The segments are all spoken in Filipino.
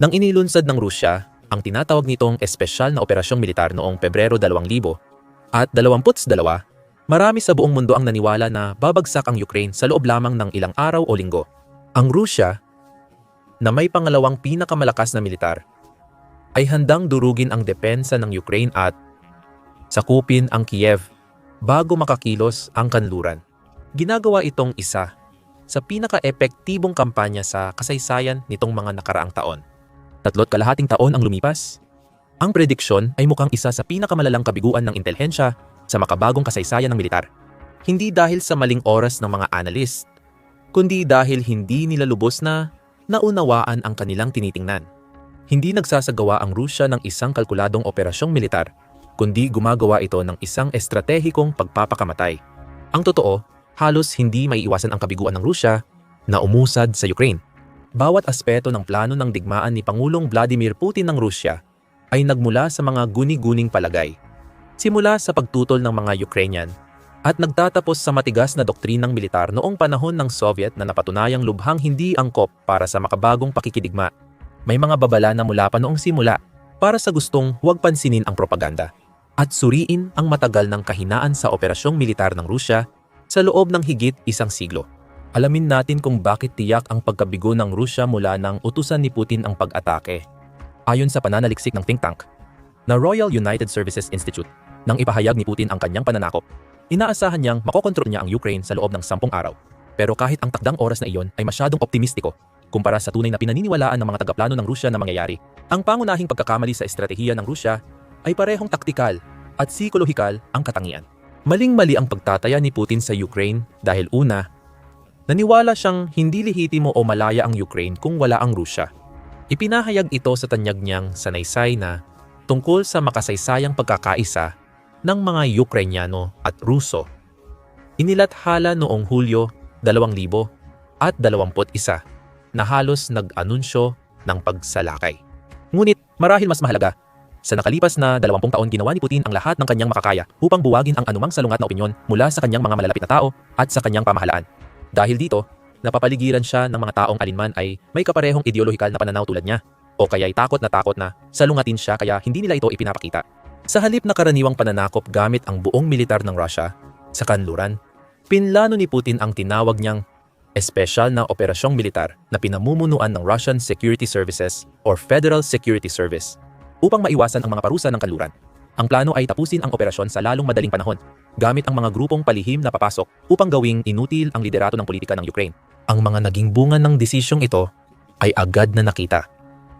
Nang inilunsad ng Rusya ang tinatawag nitong espesyal na operasyong militar noong Pebrero 2000 at 22, marami sa buong mundo ang naniwala na babagsak ang Ukraine sa loob lamang ng ilang araw o linggo. Ang Rusya, na may pangalawang pinakamalakas na militar, ay handang durugin ang depensa ng Ukraine at sakupin ang Kiev bago makakilos ang kanluran. Ginagawa itong isa sa pinaka-epektibong kampanya sa kasaysayan nitong mga nakaraang taon. Tatlot kalahating taon ang lumipas. Ang prediksyon ay mukhang isa sa pinakamalalang kabiguan ng intelihensya sa makabagong kasaysayan ng militar. Hindi dahil sa maling oras ng mga analyst, kundi dahil hindi nila lubos na naunawaan ang kanilang tinitingnan. Hindi nagsasagawa ang Rusya ng isang kalkuladong operasyong militar, kundi gumagawa ito ng isang estratehikong pagpapakamatay. Ang totoo, halos hindi may iwasan ang kabiguan ng Rusya na umusad sa Ukraine. Bawat aspeto ng plano ng digmaan ni Pangulong Vladimir Putin ng Rusya ay nagmula sa mga guni-guning palagay. Simula sa pagtutol ng mga Ukrainian at nagtatapos sa matigas na doktrinang militar noong panahon ng Soviet na napatunayang lubhang hindi angkop para sa makabagong pakikidigma. May mga babala na mula pa noong simula para sa gustong huwag pansinin ang propaganda at suriin ang matagal ng kahinaan sa operasyong militar ng Rusya sa loob ng higit isang siglo. Alamin natin kung bakit tiyak ang pagkabigo ng Rusya mula nang utusan ni Putin ang pag-atake. Ayon sa pananaliksik ng think tank na Royal United Services Institute, nang ipahayag ni Putin ang kanyang pananakop, inaasahan niyang makokontrol niya ang Ukraine sa loob ng sampung araw. Pero kahit ang takdang oras na iyon ay masyadong optimistiko kumpara sa tunay na pinaniniwalaan ng mga tagaplano ng Rusya na mangyayari, ang pangunahing pagkakamali sa estratehiya ng Rusya ay parehong taktikal at psikolohikal ang katangian. Maling-mali ang pagtataya ni Putin sa Ukraine dahil una, naniwala siyang hindi lehitimo o malaya ang Ukraine kung wala ang Rusya. Ipinahayag ito sa tanyag niyang sanaysay na tungkol sa makasaysayang pagkakaisa ng mga Ukrainyano at Ruso. Inilathala noong Hulyo 2000 at 21 na halos nag-anunsyo ng pagsalakay. Ngunit marahil mas mahalaga, sa nakalipas na 20 taon ginawa ni Putin ang lahat ng kanyang makakaya upang buwagin ang anumang salungat na opinyon mula sa kanyang mga malalapit na tao at sa kanyang pamahalaan. Dahil dito, napapaligiran siya ng mga taong alinman ay may kaparehong ideolohikal na pananaw tulad niya o kaya'y takot na takot na salungatin siya kaya hindi nila ito ipinapakita. Sa halip na karaniwang pananakop gamit ang buong militar ng Russia sa kanluran, pinlano ni Putin ang tinawag niyang espesyal na operasyong militar na pinamumunuan ng Russian Security Services or Federal Security Service upang maiwasan ang mga parusa ng kanluran. Ang plano ay tapusin ang operasyon sa lalong madaling panahon gamit ang mga grupong palihim na papasok upang gawing inutil ang liderato ng politika ng Ukraine. Ang mga naging bunga ng desisyong ito ay agad na nakita.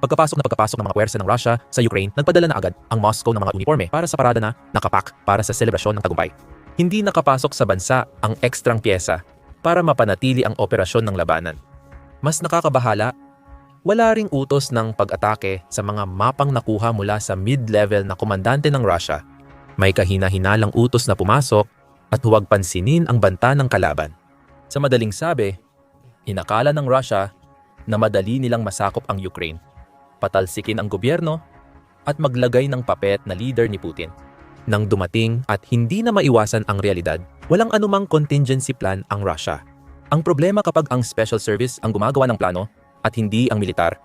Pagkapasok na pagkapasok ng mga pwersa ng Russia sa Ukraine, nagpadala na agad ang Moscow ng mga uniforme para sa parada na nakapak para sa selebrasyon ng tagumpay. Hindi nakapasok sa bansa ang ekstrang pyesa para mapanatili ang operasyon ng labanan. Mas nakakabahala wala ring utos ng pag-atake sa mga mapang nakuha mula sa mid-level na komandante ng Russia. May kahina-hinalang utos na pumasok at huwag pansinin ang banta ng kalaban. Sa madaling sabi, inakala ng Russia na madali nilang masakop ang Ukraine, patalsikin ang gobyerno at maglagay ng papet na leader ni Putin. Nang dumating at hindi na maiwasan ang realidad, walang anumang contingency plan ang Russia. Ang problema kapag ang special service ang gumagawa ng plano at hindi ang militar,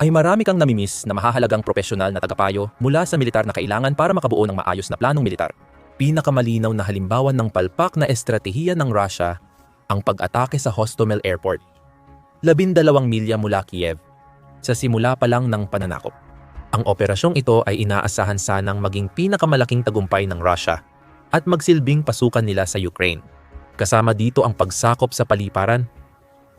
ay marami kang namimiss na mahahalagang profesional na tagapayo mula sa militar na kailangan para makabuo ng maayos na planong militar. Pinakamalinaw na halimbawa ng palpak na estratehiya ng Russia ang pag-atake sa Hostomel Airport. Labindalawang milya mula Kiev, sa simula pa lang ng pananakop. Ang operasyong ito ay inaasahan sanang maging pinakamalaking tagumpay ng Russia at magsilbing pasukan nila sa Ukraine. Kasama dito ang pagsakop sa paliparan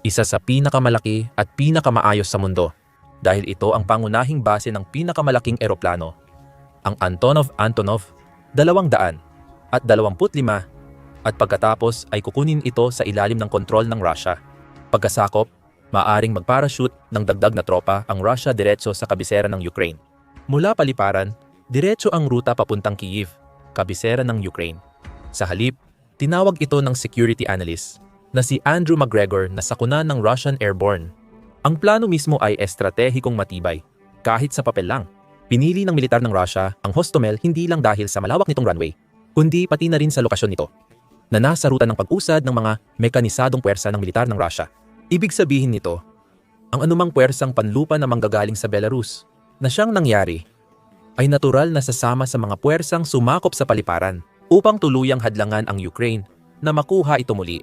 isa sa pinakamalaki at pinakamaayos sa mundo dahil ito ang pangunahing base ng pinakamalaking eroplano, ang Antonov Antonov 200 at 25 at pagkatapos ay kukunin ito sa ilalim ng kontrol ng Russia. Pagkasakop, maaring magparachute ng dagdag na tropa ang Russia diretso sa kabisera ng Ukraine. Mula paliparan, diretso ang ruta papuntang Kyiv, kabisera ng Ukraine. Sa halip, tinawag ito ng security analyst na si Andrew McGregor na sakuna ng Russian Airborne. Ang plano mismo ay estratehikong matibay, kahit sa papel lang. Pinili ng militar ng Russia ang Hostomel hindi lang dahil sa malawak nitong runway, kundi pati na rin sa lokasyon nito, na nasa ruta ng pag-usad ng mga mekanisadong puwersa ng militar ng Russia. Ibig sabihin nito, ang anumang puwersang panlupa na manggagaling sa Belarus na siyang nangyari ay natural na sasama sa mga puwersang sumakop sa paliparan upang tuluyang hadlangan ang Ukraine na makuha ito muli.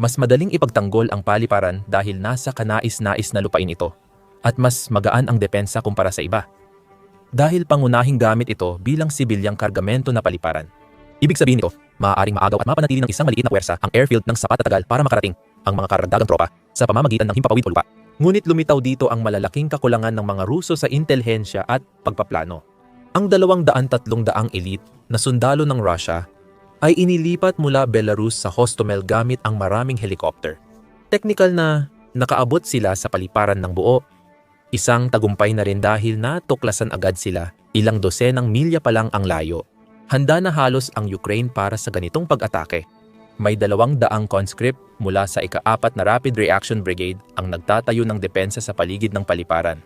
Mas madaling ipagtanggol ang paliparan dahil nasa kanais-nais na lupain ito at mas magaan ang depensa kumpara sa iba. Dahil pangunahing gamit ito bilang sibilyang kargamento na paliparan. Ibig sabihin nito, maaaring maagaw at mapanatili ng isang maliit na puwersa ang airfield ng sapat na tagal para makarating ang mga karagdagang tropa sa pamamagitan ng himpapawid o lupa. Ngunit lumitaw dito ang malalaking kakulangan ng mga Ruso sa intelihensya at pagpaplano. Ang 200-300 elite na sundalo ng Russia ay inilipat mula Belarus sa Hostomel gamit ang maraming helicopter. Technical na nakaabot sila sa paliparan ng buo. Isang tagumpay na rin dahil natuklasan agad sila ilang dosenang milya pa lang ang layo. Handa na halos ang Ukraine para sa ganitong pag-atake. May dalawang daang conscript mula sa ika-apat na Rapid Reaction Brigade ang nagtatayo ng depensa sa paligid ng paliparan.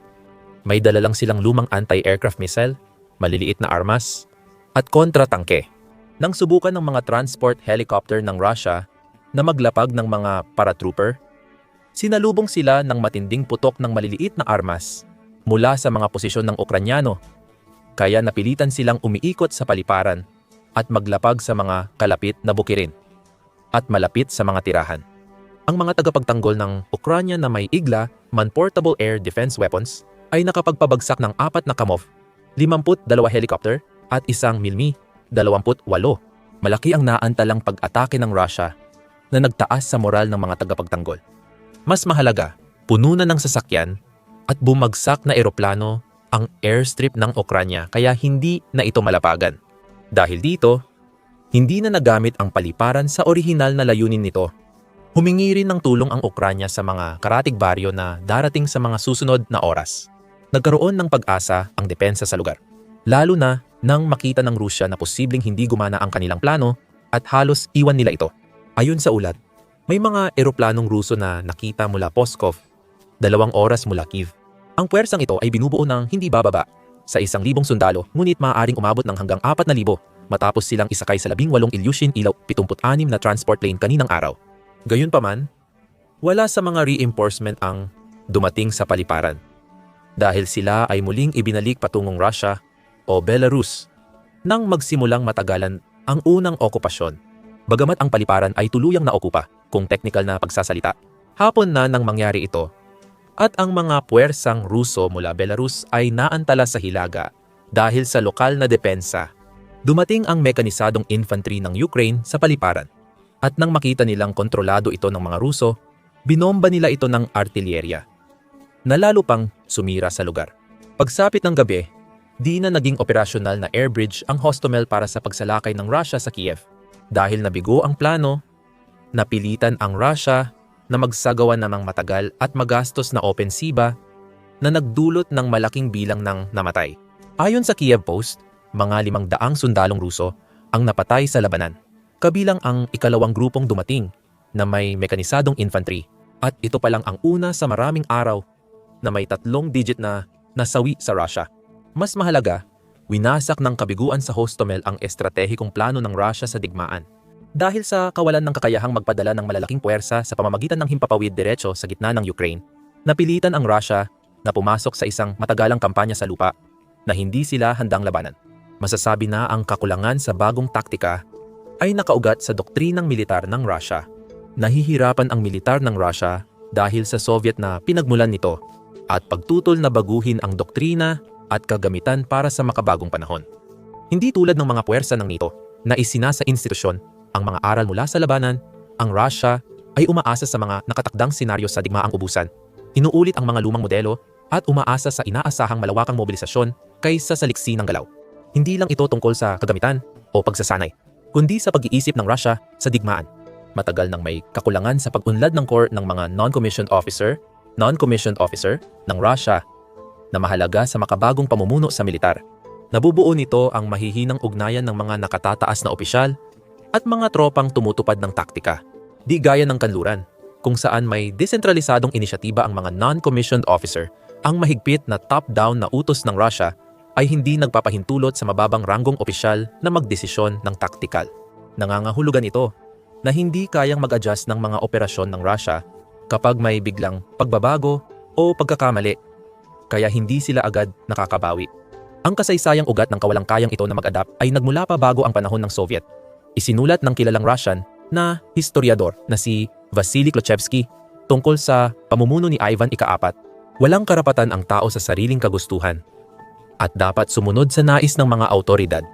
May dala lang silang lumang anti-aircraft missile, maliliit na armas, at kontra-tangke. Nang subukan ng mga transport helicopter ng Russia na maglapag ng mga paratrooper, sinalubong sila ng matinding putok ng maliliit na armas mula sa mga posisyon ng Ukranyano. Kaya napilitan silang umiikot sa paliparan at maglapag sa mga kalapit na bukirin at malapit sa mga tirahan. Ang mga tagapagtanggol ng Ukranya na may igla, man-portable air defense weapons, ay nakapagpabagsak ng apat na Kamov, 52 helicopter at isang Milmi, 28. Malaki ang naantalang pag-atake ng Russia na nagtaas sa moral ng mga tagapagtanggol. Mas mahalaga, puno na ng sasakyan at bumagsak na eroplano ang airstrip ng Ukranya kaya hindi na ito malapagan. Dahil dito, hindi na nagamit ang paliparan sa orihinal na layunin nito. Humingi rin ng tulong ang Ukranya sa mga karatig baryo na darating sa mga susunod na oras. Nagkaroon ng pag-asa ang depensa sa lugar. Lalo na nang makita ng Rusya na posibleng hindi gumana ang kanilang plano at halos iwan nila ito. Ayon sa ulat, may mga eroplanong Ruso na nakita mula Poskov, dalawang oras mula Kiev. Ang puwersang ito ay binubuo ng hindi bababa sa isang libong sundalo ngunit maaaring umabot ng hanggang apat na libo matapos silang isakay sa labing walong Ilyushin Ilaw 76 na transport plane kaninang araw. Gayunpaman, wala sa mga reinforcement ang dumating sa paliparan dahil sila ay muling ibinalik patungong Russia o Belarus nang magsimulang matagalan ang unang okupasyon. Bagamat ang paliparan ay tuluyang naokupa kung technical na pagsasalita, hapon na nang mangyari ito at ang mga puwersang Ruso mula Belarus ay naantala sa Hilaga dahil sa lokal na depensa. Dumating ang mekanisadong infantry ng Ukraine sa paliparan at nang makita nilang kontrolado ito ng mga Ruso, binomba nila ito ng artilyerya na lalo pang sumira sa lugar. Pagsapit ng gabi, di na naging operasyonal na air bridge ang Hostomel para sa pagsalakay ng Russia sa Kiev. Dahil nabigo ang plano, napilitan ang Russia na magsagawa namang matagal at magastos na opensiba na nagdulot ng malaking bilang ng namatay. Ayon sa Kiev Post, mga limang daang sundalong Ruso ang napatay sa labanan, kabilang ang ikalawang grupong dumating na may mekanisadong infantry at ito pa lang ang una sa maraming araw na may tatlong digit na nasawi sa Russia. Mas mahalaga, winasak ng kabiguan sa Hostomel ang estratehikong plano ng Russia sa digmaan. Dahil sa kawalan ng kakayahang magpadala ng malalaking puwersa sa pamamagitan ng himpapawid diretso sa gitna ng Ukraine, napilitan ang Russia na pumasok sa isang matagalang kampanya sa lupa na hindi sila handang labanan masasabi na ang kakulangan sa bagong taktika ay nakaugat sa doktrinang militar ng Russia. Nahihirapan ang militar ng Russia dahil sa Soviet na pinagmulan nito at pagtutol na baguhin ang doktrina at kagamitan para sa makabagong panahon. Hindi tulad ng mga puwersa ng NATO na isinasa institusyon ang mga aral mula sa labanan, ang Russia ay umaasa sa mga nakatakdang senaryo sa digmaang ubusan, inuulit ang mga lumang modelo at umaasa sa inaasahang malawakang mobilisasyon kaysa sa liksi ng galaw. Hindi lang ito tungkol sa kagamitan o pagsasanay, kundi sa pag-iisip ng Russia sa digmaan. Matagal nang may kakulangan sa pag-unlad ng core ng mga non-commissioned officer, non-commissioned officer ng Russia na mahalaga sa makabagong pamumuno sa militar. Nabubuo nito ang mahihinang ugnayan ng mga nakatataas na opisyal at mga tropang tumutupad ng taktika. Di gaya ng kanluran, kung saan may desentralisadong inisyatiba ang mga non-commissioned officer, ang mahigpit na top-down na utos ng Russia ay hindi nagpapahintulot sa mababang ranggong opisyal na magdesisyon ng taktikal. Nangangahulugan ito na hindi kayang mag-adjust ng mga operasyon ng Russia kapag may biglang pagbabago o pagkakamali, kaya hindi sila agad nakakabawi. Ang kasaysayang ugat ng kawalang kayang ito na mag-adapt ay nagmula pa bago ang panahon ng Soviet. Isinulat ng kilalang Russian na historiador na si Vasily Klochevsky tungkol sa pamumuno ni Ivan Ikaapat. Walang karapatan ang tao sa sariling kagustuhan at dapat sumunod sa nais ng mga autoridad.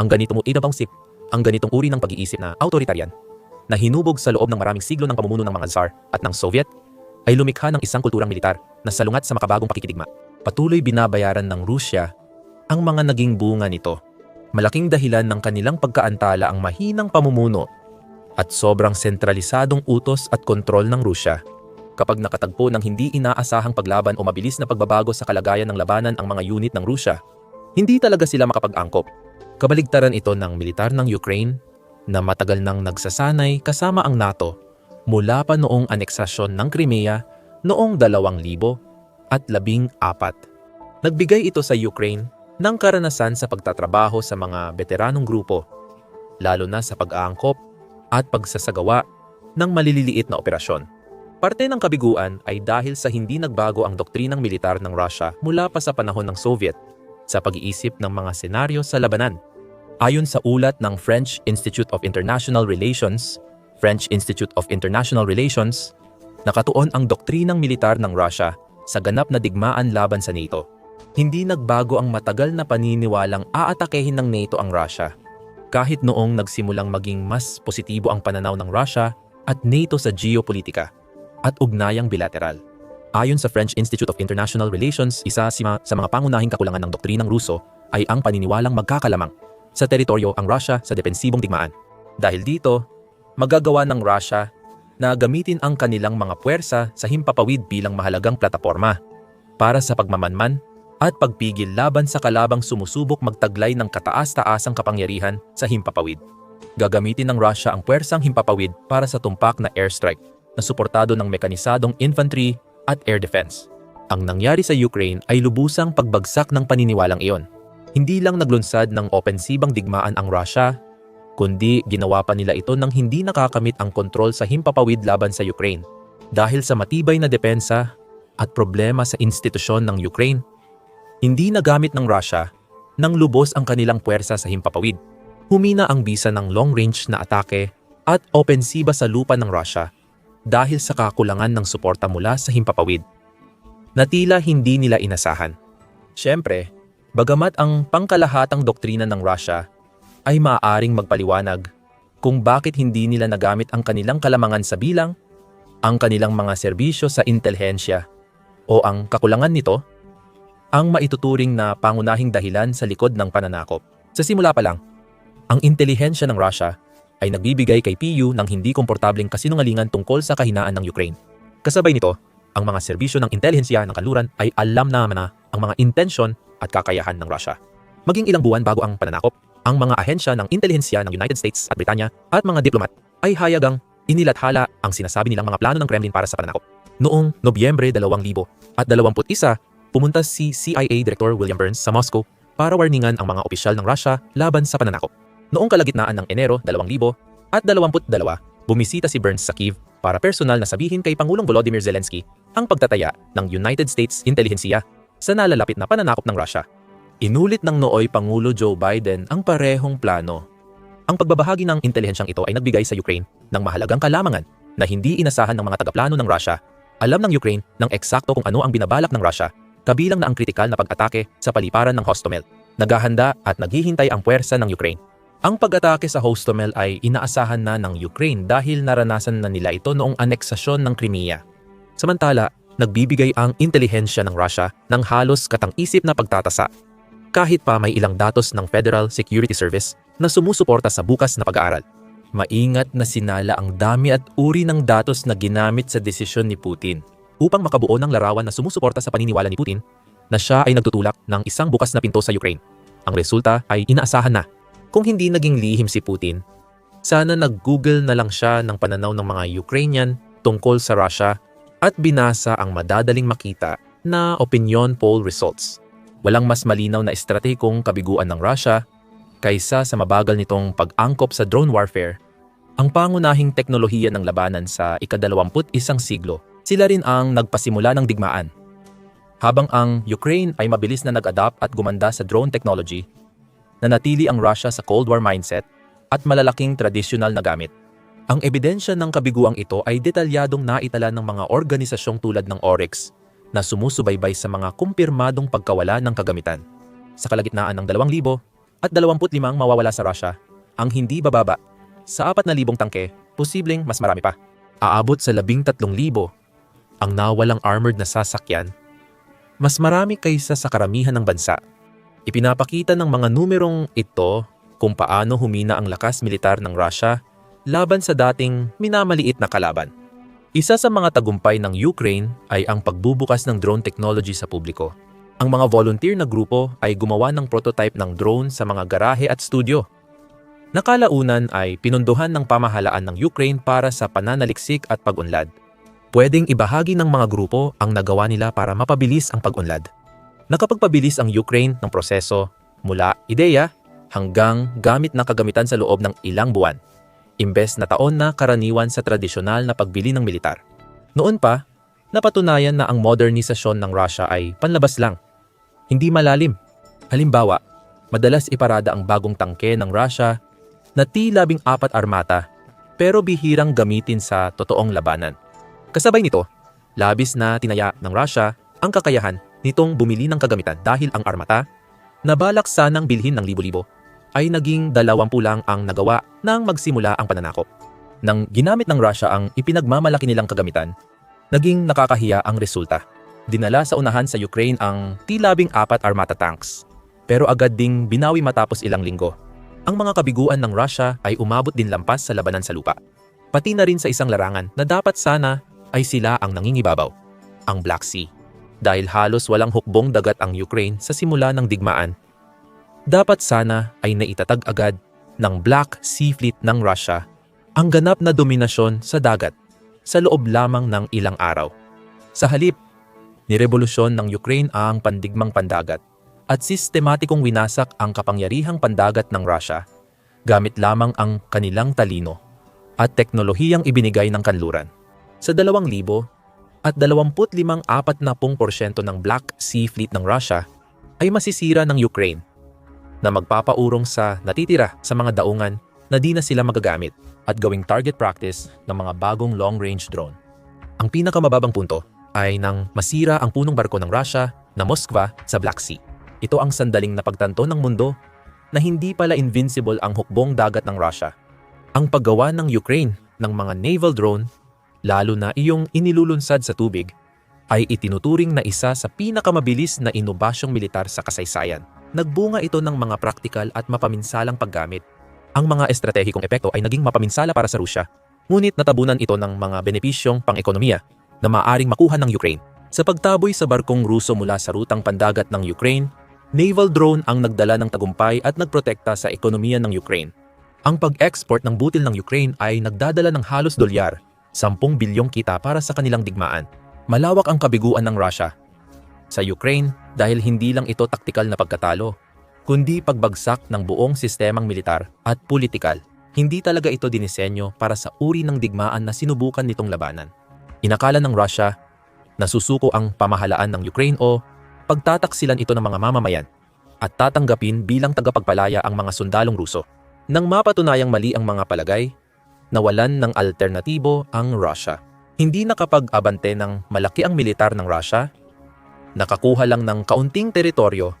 Ang ganitong inabangsip, ang ganitong uri ng pag-iisip na autoritarian na hinubog sa loob ng maraming siglo ng pamumuno ng mga Tsar at ng Soviet ay lumikha ng isang kulturang militar na salungat sa makabagong pakikidigma. Patuloy binabayaran ng Rusya ang mga naging bunga nito. Malaking dahilan ng kanilang pagkaantala ang mahinang pamumuno at sobrang sentralisadong utos at kontrol ng Rusya. Kapag nakatagpo ng hindi inaasahang paglaban o mabilis na pagbabago sa kalagayan ng labanan ang mga unit ng Rusya, hindi talaga sila makapag-angkop. Kabaligtaran ito ng militar ng Ukraine na matagal nang nagsasanay kasama ang NATO mula pa noong aneksasyon ng Crimea noong 2000 at labing apat. Nagbigay ito sa Ukraine ng karanasan sa pagtatrabaho sa mga veteranong grupo, lalo na sa pag-aangkop at pagsasagawa ng malililiit na operasyon. Parte ng kabiguan ay dahil sa hindi nagbago ang doktrinang militar ng Russia mula pa sa panahon ng Soviet sa pag-iisip ng mga senaryo sa labanan. Ayon sa ulat ng French Institute of International Relations, French Institute of International Relations, nakatuon ang doktrinang militar ng Russia sa ganap na digmaan laban sa NATO. Hindi nagbago ang matagal na paniniwalang aatakehin ng NATO ang Russia. Kahit noong nagsimulang maging mas positibo ang pananaw ng Russia at NATO sa geopolitika at ugnayang bilateral. Ayon sa French Institute of International Relations, isa sa mga pangunahing kakulangan ng doktrinang Ruso ay ang paniniwalang magkakalamang sa teritoryo ang Russia sa depensibong digmaan. Dahil dito, magagawa ng Russia na gamitin ang kanilang mga puwersa sa himpapawid bilang mahalagang plataforma para sa pagmamanman at pagpigil laban sa kalabang sumusubok magtaglay ng kataas-taasang kapangyarihan sa himpapawid. Gagamitin ng Russia ang puwersang himpapawid para sa tumpak na airstrike na suportado ng mekanisadong infantry at air defense. Ang nangyari sa Ukraine ay lubusang pagbagsak ng paniniwalang iyon. Hindi lang naglunsad ng opensibang digmaan ang Russia, kundi ginawa pa nila ito nang hindi nakakamit ang kontrol sa himpapawid laban sa Ukraine. Dahil sa matibay na depensa at problema sa institusyon ng Ukraine, hindi nagamit ng Russia nang lubos ang kanilang puwersa sa himpapawid. Humina ang bisa ng long-range na atake at opensiba sa lupa ng Russia dahil sa kakulangan ng suporta mula sa himpapawid na tila hindi nila inasahan. Siyempre, bagamat ang pangkalahatang doktrina ng Russia ay maaaring magpaliwanag kung bakit hindi nila nagamit ang kanilang kalamangan sa bilang, ang kanilang mga serbisyo sa intelihensya, o ang kakulangan nito, ang maituturing na pangunahing dahilan sa likod ng pananakop. Sa simula pa lang, ang intelihensya ng Russia ay nagbibigay kay PU ng hindi komportableng kasinungalingan tungkol sa kahinaan ng Ukraine. Kasabay nito, ang mga serbisyo ng intelihensya ng kanluran ay alam na ang mga intensyon at kakayahan ng Russia. Maging ilang buwan bago ang pananakop, ang mga ahensya ng intelihensya ng United States at Britanya at mga diplomat ay hayagang inilathala ang sinasabi nilang mga plano ng Kremlin para sa pananakop. Noong Nobyembre 2000 at 21, pumunta si CIA Director William Burns sa Moscow para warningan ang mga opisyal ng Russia laban sa pananakop. Noong kalagitnaan ng Enero 2000 at 22, bumisita si Burns sa Kiev para personal na sabihin kay Pangulong Volodymyr Zelensky ang pagtataya ng United States Intelligentsia sa nalalapit na pananakop ng Russia. Inulit ng nooy Pangulo Joe Biden ang parehong plano. Ang pagbabahagi ng intelihensyang ito ay nagbigay sa Ukraine ng mahalagang kalamangan na hindi inasahan ng mga tagaplano ng Russia. Alam ng Ukraine ng eksakto kung ano ang binabalak ng Russia, kabilang na ang kritikal na pag-atake sa paliparan ng Hostomel. Naghahanda at naghihintay ang puwersa ng Ukraine. Ang pag-atake sa Hostomel ay inaasahan na ng Ukraine dahil naranasan na nila ito noong aneksasyon ng Crimea. Samantala, nagbibigay ang intelihensya ng Russia ng halos katang-isip na pagtatasa kahit pa may ilang datos ng Federal Security Service na sumusuporta sa bukas na pag-aaral. Maingat na sinala ang dami at uri ng datos na ginamit sa desisyon ni Putin upang makabuo ng larawan na sumusuporta sa paniniwala ni Putin na siya ay nagtutulak ng isang bukas na pinto sa Ukraine. Ang resulta ay inaasahan na. Kung hindi naging lihim si Putin, sana nag-google na lang siya ng pananaw ng mga Ukrainian tungkol sa Russia at binasa ang madadaling makita na opinion poll results. Walang mas malinaw na estratehikong kabiguan ng Russia kaysa sa mabagal nitong pag-angkop sa drone warfare, ang pangunahing teknolohiya ng labanan sa ikadalawamput isang siglo. Sila rin ang nagpasimula ng digmaan Habang ang Ukraine ay mabilis na nag-adapt at gumanda sa drone technology, nanatili ang Russia sa Cold War mindset at malalaking tradisyonal na gamit. Ang ebidensya ng kabiguang ito ay detalyadong naitala ng mga organisasyong tulad ng ORIX na sumusubaybay sa mga kumpirmadong pagkawala ng kagamitan. Sa kalagitnaan ng 2,000 at 25 mawawala sa Russia, ang hindi bababa sa 4,000 tangke, posibleng mas marami pa. Aabot sa 13,000 ang nawalang armored na sasakyan, mas marami kaysa sa karamihan ng bansa. Ipinapakita ng mga numerong ito kung paano humina ang lakas militar ng Russia laban sa dating minamaliit na kalaban. Isa sa mga tagumpay ng Ukraine ay ang pagbubukas ng drone technology sa publiko. Ang mga volunteer na grupo ay gumawa ng prototype ng drone sa mga garahe at studio. Nakalaunan ay pinunduhan ng pamahalaan ng Ukraine para sa pananaliksik at pag-unlad. Pwedeng ibahagi ng mga grupo ang nagawa nila para mapabilis ang pag-unlad. Nakapagpabilis ang Ukraine ng proseso mula ideya hanggang gamit ng kagamitan sa loob ng ilang buwan imbes na taon na karaniwan sa tradisyonal na pagbili ng militar. Noon pa, napatunayan na ang modernisasyon ng Russia ay panlabas lang, hindi malalim. Halimbawa, madalas iparada ang bagong tangke ng Russia na T-labing apat armata pero bihirang gamitin sa totoong labanan. Kasabay nito, labis na tinaya ng Russia ang kakayahan nitong bumili ng kagamitan dahil ang armata na balak sanang bilhin ng libo-libo ay naging dalawampu lang ang nagawa nang magsimula ang pananakop. Nang ginamit ng Russia ang ipinagmamalaki nilang kagamitan, naging nakakahiya ang resulta. Dinala sa unahan sa Ukraine ang T-labing apat armata tanks, pero agad ding binawi matapos ilang linggo. Ang mga kabiguan ng Russia ay umabot din lampas sa labanan sa lupa. Pati na rin sa isang larangan na dapat sana ay sila ang nangingibabaw, ang Black Sea. Dahil halos walang hukbong dagat ang Ukraine sa simula ng digmaan dapat sana ay naitatag agad ng Black Sea Fleet ng Russia ang ganap na dominasyon sa dagat sa loob lamang ng ilang araw. Sa halip, nirevolusyon ng Ukraine ang pandigmang pandagat at sistematikong winasak ang kapangyarihang pandagat ng Russia gamit lamang ang kanilang talino at teknolohiyang ibinigay ng kanluran. Sa 2,000 at 25-40% ng Black Sea Fleet ng Russia ay masisira ng Ukraine na magpapaurong sa natitira sa mga daungan na di na sila magagamit at gawing target practice ng mga bagong long-range drone. Ang pinakamababang punto ay nang masira ang punong barko ng Russia na Moskva sa Black Sea. Ito ang sandaling napagtanto ng mundo na hindi pala invincible ang hukbong dagat ng Russia. Ang paggawa ng Ukraine ng mga naval drone, lalo na iyong inilulunsad sa tubig, ay itinuturing na isa sa pinakamabilis na inobasyong militar sa kasaysayan. Nagbunga ito ng mga praktikal at mapaminsalang paggamit. Ang mga estratehikong epekto ay naging mapaminsala para sa Rusya, ngunit natabunan ito ng mga benepisyong pang-ekonomiya na maaring makuha ng Ukraine. Sa pagtaboy sa barkong Ruso mula sa rutang pandagat ng Ukraine, naval drone ang nagdala ng tagumpay at nagprotekta sa ekonomiya ng Ukraine. Ang pag-export ng butil ng Ukraine ay nagdadala ng halos dolyar, 10 bilyong kita para sa kanilang digmaan. Malawak ang kabiguan ng Russia sa Ukraine dahil hindi lang ito taktikal na pagkatalo, kundi pagbagsak ng buong sistemang militar at politikal. Hindi talaga ito dinisenyo para sa uri ng digmaan na sinubukan nitong labanan. Inakala ng Russia na susuko ang pamahalaan ng Ukraine o pagtataksilan ito ng mga mamamayan at tatanggapin bilang tagapagpalaya ang mga sundalong Ruso. Nang mapatunayang mali ang mga palagay, nawalan ng alternatibo ang Russia. Hindi nakapag-abante ng malaki ang militar ng Russia nakakuha lang ng kaunting teritoryo,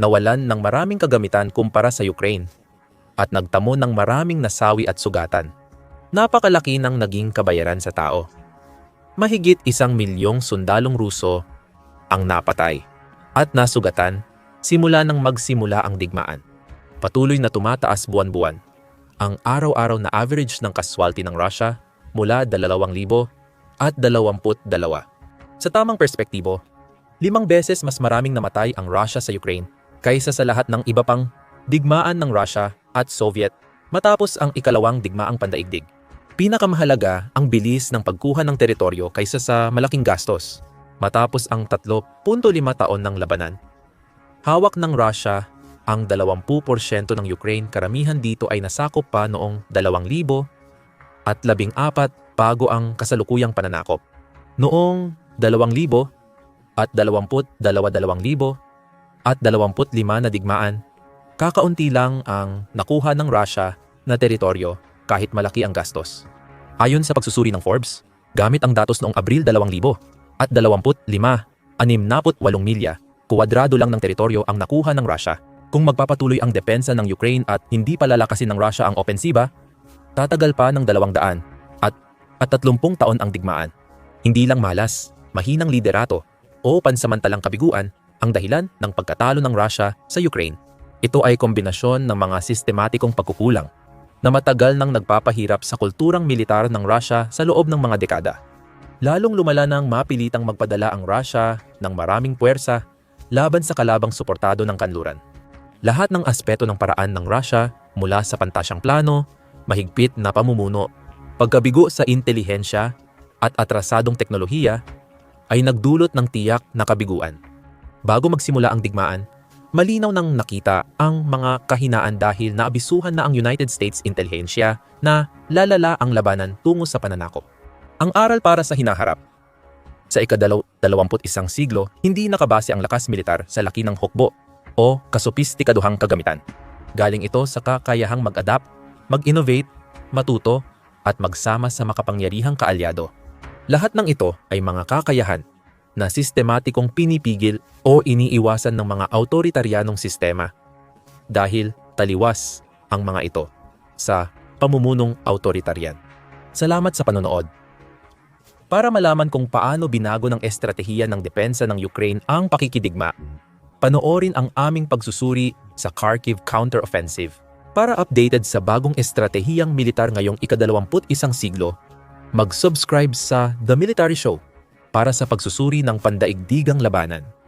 nawalan ng maraming kagamitan kumpara sa Ukraine, at nagtamo ng maraming nasawi at sugatan. Napakalaki ng naging kabayaran sa tao. Mahigit isang milyong sundalong Ruso ang napatay at nasugatan simula nang magsimula ang digmaan. Patuloy na tumataas buwan-buwan ang araw-araw na average ng casualty ng Russia mula 2,000 at 22. Sa tamang perspektibo, limang beses mas maraming namatay ang Russia sa Ukraine kaysa sa lahat ng iba pang digmaan ng Russia at Soviet matapos ang ikalawang digmaang pandaigdig. Pinakamahalaga ang bilis ng pagkuha ng teritoryo kaysa sa malaking gastos. Matapos ang 3.5 taon ng labanan, hawak ng Russia ang 20% ng Ukraine karamihan dito ay nasakop pa noong 2000 at 14 bago ang kasalukuyang pananakop. Noong 2000, at 22,000 at 25 na digmaan, kakaunti lang ang nakuha ng Russia na teritoryo kahit malaki ang gastos. Ayon sa pagsusuri ng Forbes, gamit ang datos noong Abril 2000 at 25, 68 milya, kuwadrado lang ng teritoryo ang nakuha ng Russia. Kung magpapatuloy ang depensa ng Ukraine at hindi palalakasin ng Russia ang opensiba, tatagal pa ng 200 at, at 30 taon ang digmaan. Hindi lang malas, mahinang liderato o pansamantalang kabiguan ang dahilan ng pagkatalo ng Russia sa Ukraine. Ito ay kombinasyon ng mga sistematikong pagkukulang na matagal nang nagpapahirap sa kulturang militar ng Russia sa loob ng mga dekada. Lalong lumala nang mapilitang magpadala ang Russia ng maraming puwersa laban sa kalabang suportado ng kanluran. Lahat ng aspeto ng paraan ng Russia mula sa pantasyang plano, mahigpit na pamumuno, pagkabigo sa intelihensya at atrasadong teknolohiya ay nagdulot ng tiyak na kabiguan. Bago magsimula ang digmaan, malinaw nang nakita ang mga kahinaan dahil naabisuhan na ang United States intelihensya na lalala ang labanan tungo sa pananakop. Ang aral para sa hinaharap. Sa ikadalawamput isang siglo, hindi nakabase ang lakas militar sa laki ng hukbo o kasopistikaduhang kagamitan. Galing ito sa kakayahang mag-adapt, mag-innovate, matuto, at magsama sa makapangyarihang kaalyado. Lahat ng ito ay mga kakayahan na sistematikong pinipigil o iniiwasan ng mga autoritaryanong sistema dahil taliwas ang mga ito sa pamumunong autoritaryan. Salamat sa panonood. Para malaman kung paano binago ng estratehiya ng depensa ng Ukraine ang pakikidigma, panoorin ang aming pagsusuri sa Kharkiv counteroffensive. Para updated sa bagong estratehiyang militar ngayong ikadalawamput isang siglo, mag-subscribe sa The Military Show para sa pagsusuri ng pandaigdigang labanan.